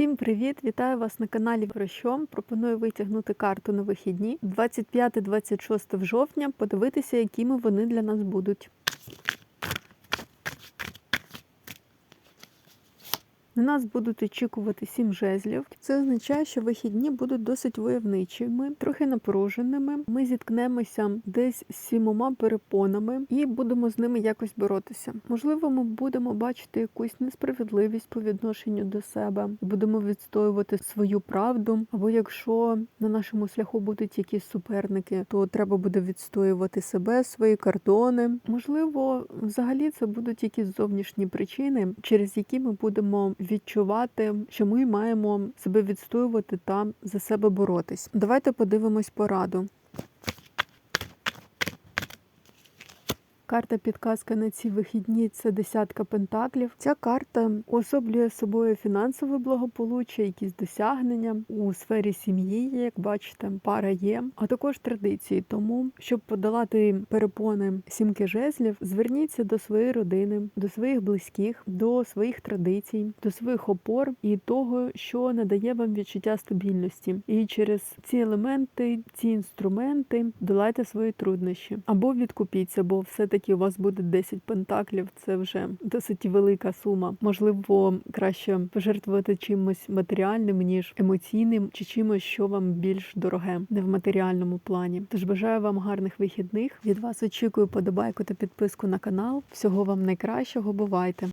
Всім привіт! Вітаю вас на каналі Про що. Пропоную витягнути карту на вихідні 25-26 жовтня. Подивитися, якими вони для нас будуть. На нас будуть очікувати сім жезлів. Це означає, що вихідні будуть досить войовничими, трохи напруженими. Ми зіткнемося десь з сімома перепонами і будемо з ними якось боротися. Можливо, ми будемо бачити якусь несправедливість по відношенню до себе, будемо відстоювати свою правду. Або якщо на нашому шляху будуть якісь суперники, то треба буде відстоювати себе, свої кордони. Можливо, взагалі це будуть якісь зовнішні причини, через які ми будемо відчувати, що ми маємо себе відстоювати та за себе боротись. Давайте подивимось пораду. Карта підказка на ці вихідні це десятка пентаклів. Ця карта уособлює собою фінансове благополуччя, якісь досягнення у сфері сім'ї, як бачите, пара є, а також традиції. Тому, щоб подолати перепони сімки жезлів, зверніться до своєї родини, до своїх близьких, до своїх традицій, до своїх опор і того, що надає вам відчуття стабільності. І через ці елементи, ці інструменти долайте свої труднощі або відкупіться, бо все таки у вас буде 10 пентаклів. Це вже досить велика сума. Можливо, краще пожертвувати чимось матеріальним ніж емоційним, чи чимось, що вам більш дороге, не в матеріальному плані. Тож бажаю вам гарних вихідних. Від вас очікую подобайку та підписку на канал. Всього вам найкращого. Бувайте!